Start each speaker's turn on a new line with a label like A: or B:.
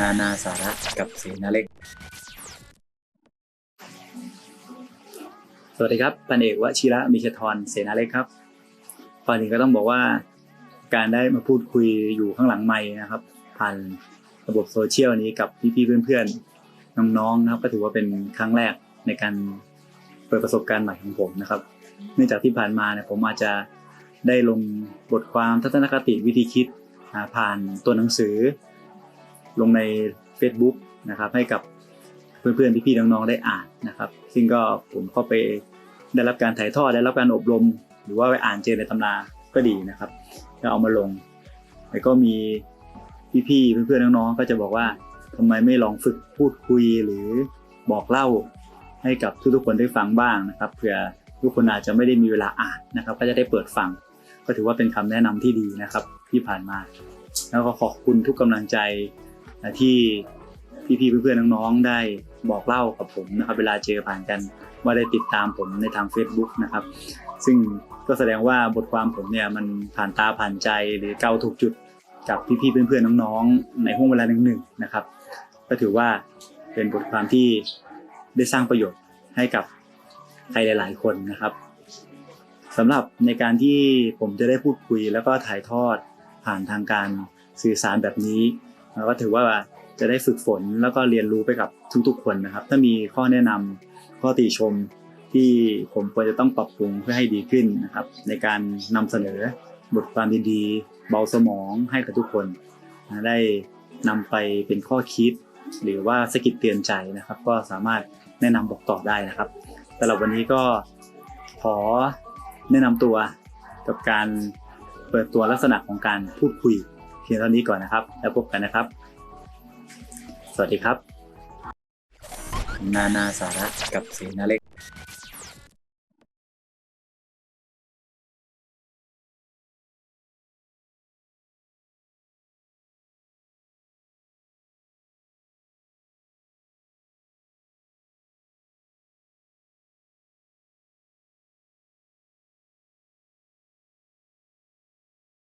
A: นานาสาระกับเสนาเล็ก สวัสดีครับพันเอกวชิระมิชทรเสนาเล็กครับก่อนอื่นก็ต้องบอกว่าการได้มาพูดคุยอยู่ข้างหลังไม้นะครับ ผ่านระบบโซเชียลนี้กับพี่ๆเพื่อนๆน้องๆนะครับ ก็ถือว่าเป็นครั้งแรกในการเปิดประสบการณ์ใหม่ของผมนะครับ เนื่องจากที่ผ่านมาเนี่ยผมอาจจะได้ลงบทความทัศนคติวิธีคิดผ่านตัวหนังสือ ลงใน Facebook นะครับให้กับเพื่อนๆพี่ๆน้องๆได้อ่านนะครับ ซึ่งก็ผมเข้าไปได้รับการถ่ายทอดได้รับการอบรม หรือว่าไปอ่านเจอในตำราก็ดีนะครับแล้วเอามาลงแล้วก็มีพี่ๆเพื่อนๆน้องๆก็จะบอกว่าทำไมไม่ลองฝึกพูดคุยหรือบอกเล่าให้กับทุกๆคนได้ฟังบ้างนะครับเผื่อทุกคนอาจจะไม่ได้มีเวลาอ่านนะครับ ก็จะได้เปิดฟัง ก็ถือว่าเป็นคำแนะนำที่ดีนะครับที่ผ่านมา แล้วก็ขอบคุณทุกกำลังใจ ที่พี่ๆเพื่อนๆน้องๆได้บอกเล่ากับผมนะครับเวลาเจอผ่านกันว่าได้ติดตามผมในทาง Facebook นะครับ ซึ่งก็แสดงว่าบทความผมเนี่ยมันผ่านตาผ่านใจหรือเกาถูกจุดกับพี่ๆเพื่อนๆน้องๆ ในห่วงเวลาหนึ่งๆนะครับ ก็ถือว่าเป็นบทความที่ได้สร้างประโยชน์ให้กับใครหลาย ๆ คนนะครับสำหรับในการที่ผมจะได้พูดคุยแล้วก็ถ่ายทอดผ่านทางการสื่อสารแบบนี้ แล้วก็ถือว่าจะได้ฝึกฝนแล้วก็เรียนรู้ไปกับทุกๆคนนะครับ ถ้ามีข้อแนะนำข้อติชมที่ผมควรจะต้องปรับปรุงเพื่อให้ดีขึ้นนะครับ ในการนำเสนอบทความดีๆเบาสมองให้กับทุกคนนะได้นำไปเป็นข้อคิด หรือว่าสกิดเตือนใจนะครับ ก็สามารถแนะนำบอกต่อได้นะครับสำหรับวันนี้ก็ขอแนะนำตัวกับการเปิดตัวลักษณะของการพูดคุย เพียงเท่านี้ก่อนนะครับ แล้วพบกันนะครับ สวัสดีครับ นานาสาระกับเสนาเล็ก